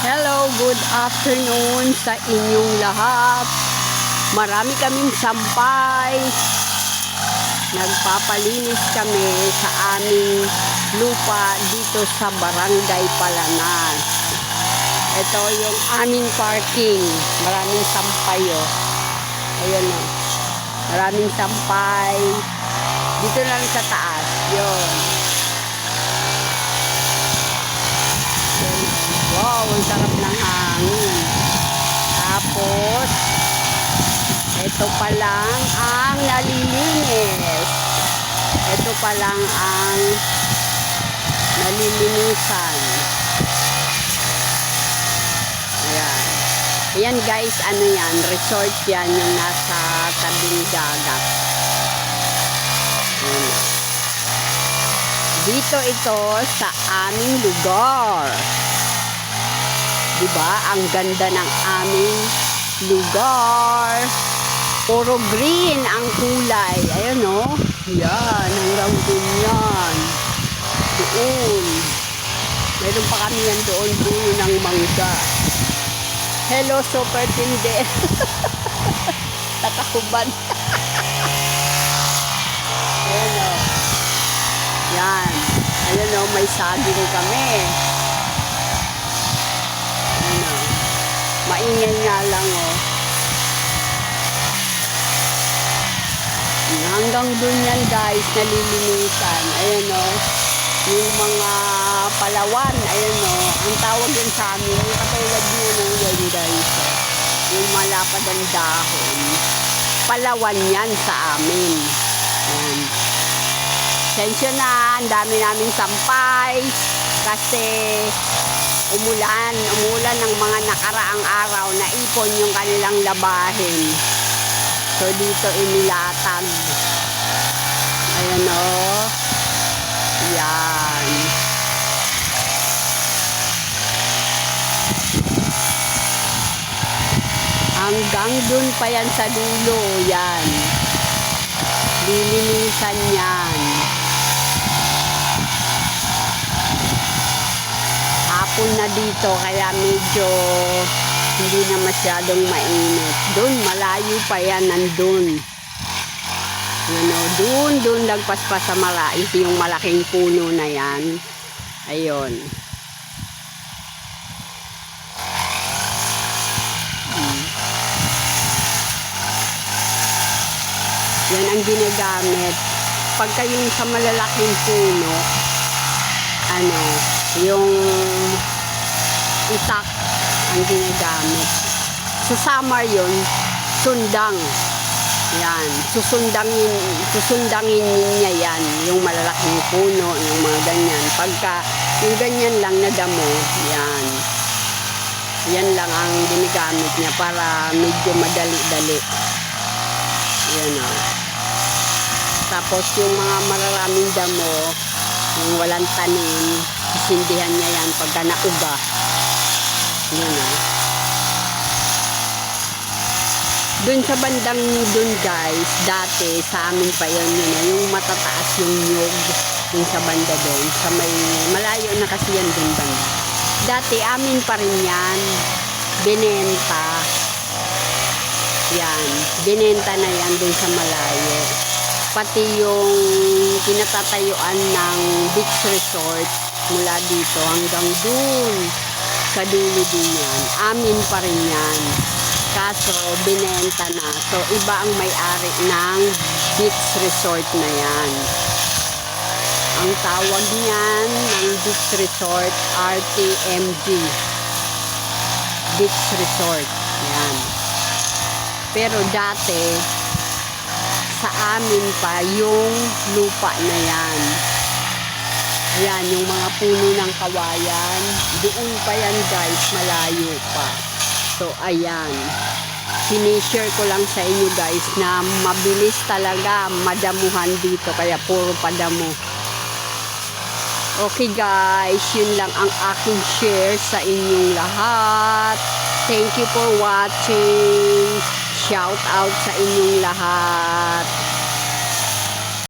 Hello, good afternoon sa inyong lahat. Marami kaming sampay. Nagpapalinis kami sa aming lupa dito sa Barangay Palanas. Ito yung aming parking. Maraming sampay oh. Ayun oh. Maraming sampay. Dito lang sa taas. Yun. Wow, ang sarap ng hangin. Tapos, ito pa lang ang nalilinis. Ito pa lang ang nalilinisan. Ayan. Ayan guys, ano yan? Resort yan yung nasa tabing dagat. Ayan. Dito ito sa aming lugar. Diba? Ang ganda ng aming lugar. Puro green ang kulay. Ayan o. Oh. Yan. Hanggang dun yan. Doon. Meron pa kami yan doon. Doon ng mangga. Hello, super tindi. Nakahubad. Ayan o. Yan. Ayan o, may saging kami. Ano, maingay nga lang oh. Hanggang dun yan guys, nalilinisan. Ayan oh. Yung mga palawan, ayan oh. Ang tawag yun sa amin, yung katulad yun ng yan guys. oh. Yung malapad ang dahon. Palawan yan sa amin. Ayan. Sensyo na, ang dami namin sampay. Kasi umulan, umulan ng mga nakaraang araw na ipon yung kanilang labahin. So dito inilatag. Ayan o. Yan. Hanggang dun pa yan sa dulo. Yan. Lilinisan yan. hapon na dito kaya medyo hindi na masyadong mainit. Doon, malayo pa yan, nandun. Ano, doon, doon nagpaspas sa malayo, yung malaking puno na yan. Ayun. Hmm. Yan ang ginagamit. Pagka yung sa malalaking puno, ano, yung itak ang ginagamit. Sa summer yun, sundang. Yan, susundangin, susundangin niya yan, yung malalaking puno, yung mga ganyan. Pagka yung ganyan lang na damo, yan. Yan lang ang ginagamit niya para medyo madali-dali. Yan o. Tapos yung mga mararaming damo, yung walang tanim, isindihan niya yan pagka nauga. Yan o. Doon sa bandang doon guys, dati sa amin pa yun, yung matataas yung nyog yung sa banda doon. Sa may, malayo na kasi yan doon banda. Dati amin pa rin yan. Binenta. Yan. Binenta na yan doon sa malayo pati yung kinatatayuan ng beach resort mula dito hanggang dun sa dulo din yan. Amin pa rin yan. Kaso, binenta na. So, iba ang may-ari ng beach resort na yan. Ang tawag niyan ng beach resort, RTMG. Beach resort. Yan. Pero dati, sa amin pa yung lupa na yan. Ayan, yung mga puno ng kawayan. Doon pa yan guys, malayo pa. So, ayan. Sinishare ko lang sa inyo guys na mabilis talaga madamuhan dito. Kaya puro padamo. Okay guys, yun lang ang aking share sa inyong lahat. Thank you for watching. Shout out sa inyong lahat.